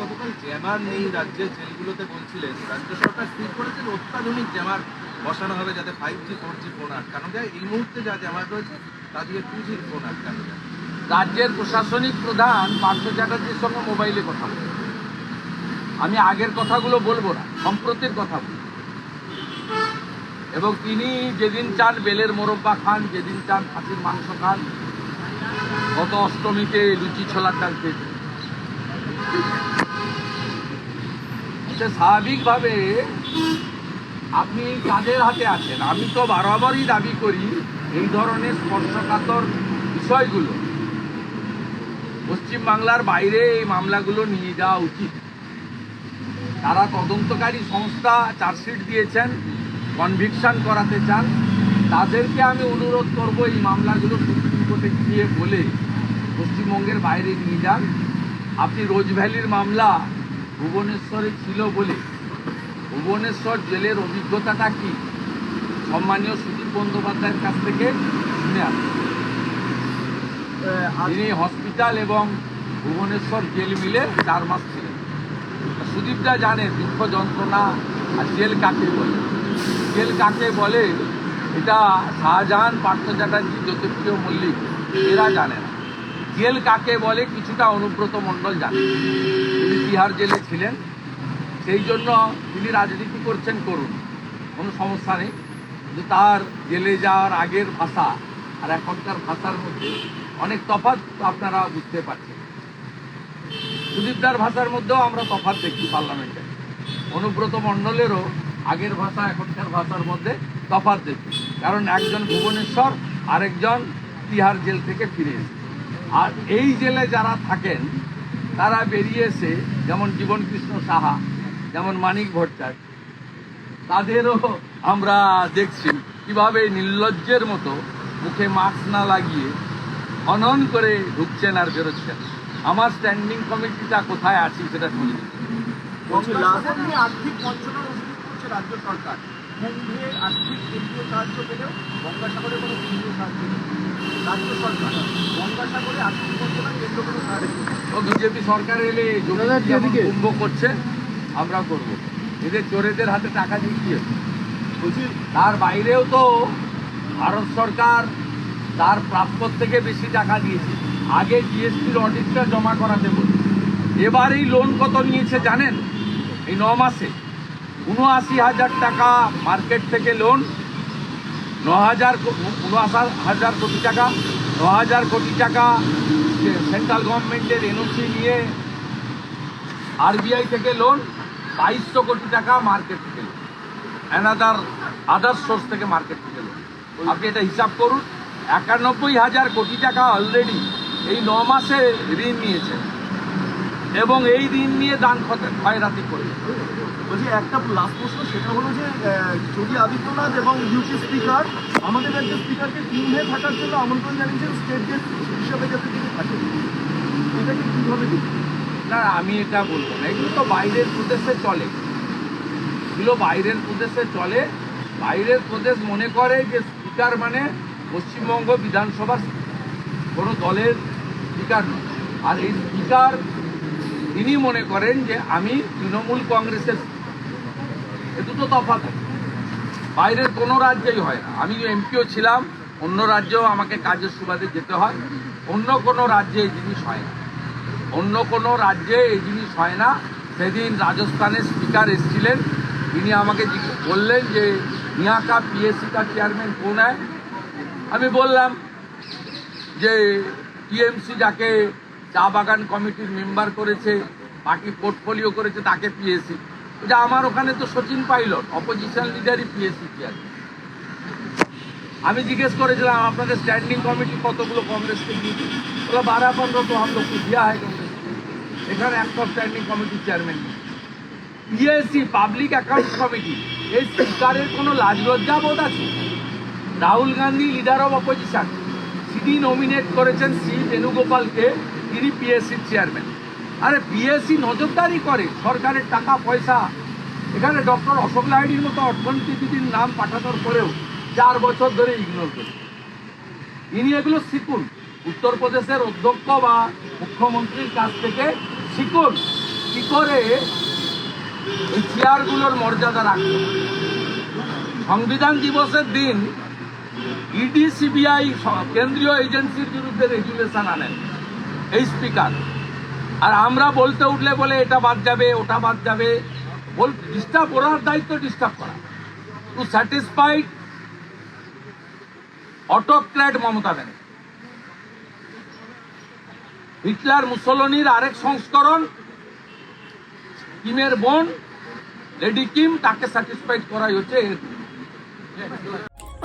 গতকাল জ্যামার নেই রাজ্যের জেলগুলোতে বলছিলেন, রাজ্য সরকার স্থির করেছে যে অত্যাধুনিক জ্যামার বসানো হবে যাতে five G four G phone আটকানো যায় এই মুহূর্তে যা জ্যামার রয়েছে, তা দিয়ে টু জি ফোন আটকানো যায় রাজ্যের প্রশাসনিক প্রধান পার্থ চ্যাটার্জির সঙ্গে মোবাইলে কথা বলে। আমি আগের কথাগুলো বলব না, সম্প্রতির কথা বলব। এবং তিনি যেদিন চান বেলের মোরব্বা খান, যেদিন চান খাসির মাংস খান, গত অষ্টমীতে লুচি ছোলার ডাল খেয়েছে এটা স্বাভাবিকভাবে আপনি কাদের হাতে আছেন? আমি তো বারবারই দাবি করি এই ধরনের স্পর্শকাতর বিষয়গুলো। পশ্চিমবাংলার বাইরে এই মামলাগুলো নিয়ে যাওয়া উচিত। তারা তদন্তকারী সংস্থা চার্জশিট দিয়েছেন, কনভিকশন করাতে চান। তাদেরকে আমি অনুরোধ করব এই মামলাগুলো সুপ্রিম কোর্টে গিয়ে বলে পশ্চিমবঙ্গের বাইরে নিয়ে যান। আপনি রোজ ভ্যালির মামলা ভুবনেশ্বরে ছিল বলে ভুবনেশ্বর জেলের অভিজ্ঞতাটা কি? সম্মানীয় সুদীপ বন্দ্যোপাধ্যায়ের কাছ থেকে শুনে আসুন তিনি হসপিটাল এবং ভুবনেশ্বর জেল মিলে চার মাস ছিলেন। সুদীপটা জানে দুঃখ যন্ত্রণা আর জেল কাকে বলে? জেল কাকে বলে? এটা শাহজাহান পার্থ চ্যাটার্জি জ্যোতিপ্রিয় মল্লিক এরা জানে না জেল কাকে বলে কিছুটা অনুব্রত মণ্ডল জানে। তিনি তিহার জেলে ছিলেন, সেই জন্য তিনি রাজনীতি করছেন, করুন। কোনো সমস্যা নেই। কিন্তু তার জেলে যাওয়ার আগের ভাষা আর এখনকার ভাষার মধ্যে অনেক তফাৎ আপনারা বুঝতে পারছেন। সুদীপদার ভাষার মধ্যেও আমরা তফাৎ দেখি পার্লামেন্টে। অনুব্রত মণ্ডলেরও আগের ভাষা, এখনকার ভাষার মধ্যে তফাৎ দেখি কারণ একজন ভুবনেশ্বর, আরেকজন তিহার জেল থেকে ফিরে এসেছে। আর এই জেলে যারা থাকেন তারা বেরিয়ে এসে যেমন জীবন কৃষ্ণ সাহা যেমন মানিক ভট্টাচার্য তাদেরও আমরা দেখছি কীভাবে নির্লজ্জের মতো মুখে মাস্ক না লাগিয়ে খনন করে ঢুকছেন আর বেরোচ্ছেন। আমার স্ট্যান্ডিং কমিটিটা কোথায় আছি সেটা শুনি। আর্থিক রাজ্য সরকার। আর্থিক কেন্দ্রীয় সাহায্য পেলেও কোনো কেন্দ্রীয় সাহায্য রাজ্য সরকার গঙ্গাসাগরে আর্থিক কেন্দ্র কোনো ও বিজেপি সরকার এলে কুম্ভ করছে আমরা করব। এদের চোরেদের হাতে টাকা দিয়ে? বলছি তার বাইরেও তো ভারত সরকার তার প্রাপ্যর থেকে বেশি টাকা দিয়েছে। আগে জিএসটির অডিটটা জমা করাতে বলছে। এবার এই লোন কত নিয়েছে জানেন? এই ন মাসে। উনআশি হাজার টাকা মার্কেট থেকে লোন ন হাজার উনআশি হাজার কোটি টাকা ন হাজার কোটি টাকা সেন্ট্রাল গভর্নমেন্টের এনওসি নিয়ে আরবিআই থেকে লোন বাইশশো কোটি টাকা মার্কেট থেকে লোন অ্যানাদার আদার সোর্স থেকে মার্কেট থেকে লোন আপনি এটা হিসাব করুন, একানব্বই হাজার কোটি টাকা অলরেডি এই ন মাসে ঋণ নিয়েছে এবং এই ঋণ নিয়ে দান ক্ষতে ক্ষয়রাতি করে। বলছি একটা লাস্ট প্রশ্ন সেটা হলো যে যোগী আদিত্যনাথ এবং ইউপি স্পিকার আমাদের রাজ্যের স্পিকারকে কুম্ভে থাকার জন্য আমন্ত্রণ জানিয়েছেন স্টেট গেস্ট হিসাবে যাতে তিনি থাকেন। এটাকে কীভাবে না আমি এটা বলব না। এগুলো তো বাইরের প্রদেশে চলে। এগুলো বাইরের প্রদেশে চলে। বাইরের প্রদেশ মনে করে যে স্পিকার মানে পশ্চিমবঙ্গ বিধানসভার কোনো দলের স্পিকার নয়। আর এই স্পিকার তিনি মনে করেন যে আমি তৃণমূল কংগ্রেসের এ দুটো তফাত বাইরের কোনো রাজ্যেই হয় না। আমি এমপিও ছিলাম, অন্য রাজ্যেও আমাকে কাজের সুবাদে যেতে হয়। অন্য কোনো রাজ্যে এই জিনিস হয় না। অন্য কোনো রাজ্যে এই জিনিস হয় না। সেদিন রাজস্থানের স্পিকার এসেছিলেন। তিনি আমাকে বললেন যে, নিয়াকা পিএসসি কা চেয়ারম্যান কোন আমি বললাম যে টিএমসি যাকে চা বাগান কমিটির মেম্বার করেছে, বাকি পোর্টফোলিও করেছে, তাকে পিএসি এটা আমার ওখানে তো সচিন পাইলট অপোজিশন লিডারই পিএসি চেয়ার আমি জিজ্ঞেস করেছিলাম, আপনাদের স্ট্যান্ডিং কমিটি কতগুলো কংগ্রেসকে দিয়েছে? বলে বারো পনেরো তো হাম দিয়া হয় কংগ্রেস। এখানে একটা স্ট্যান্ডিং কমিটির chairman PAC public account committee এই স্পিকারের কোনো লাজলজ্জা বোধ আছে? Rahul Gandhi leader of opposition CD nominate করেছেন সি, বেণুগোপালকে। তিনি পিএসসির চেয়ারম্যান আরে পিএসসি নজরদারি করে সরকারের টাকা, পয়সা। এখানে ডক্টর অশোক লাহিড়ির মতো অর্থনীতিবিদির নাম পাঠানোর পরেও চার বছর ধরে ইগনোর করে। ইনি এগুলো শিখুন। উত্তরপ্রদেশের অধ্যক্ষ বা মুখ্যমন্ত্রীর কাছ থেকে শিখুন কি করে এই চেয়ারগুলোর মর্যাদা রাখবে সংবিধান দিবসের দিন ইডি সিবিআই কেন্দ্রীয় এজেন্সির বিরুদ্ধে রেগুলেশন আনেন। এই স্পিকার আর আমরা বলতে উঠলে বলে এটা বাদ যাবে, ওটা বাদ যাবে। বল ডিস্টার্ব করার দায়িত্ব ডিস্টার্ব করা। Too satisfied autocrat Mamata Banerjee. Hitler মুসোলনির আরেক সংস্করণ, কিমের বোন, লেডি কিম, তাকে স্যাটিসফাইড করাই হচ্ছে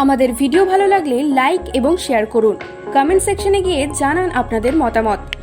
আমাদের ভিডিও ভালো লাগলে লাইক এবং শেয়ার করুন। কমেন্ট সেকশনে গিয়ে জানান আপনাদের মতামত।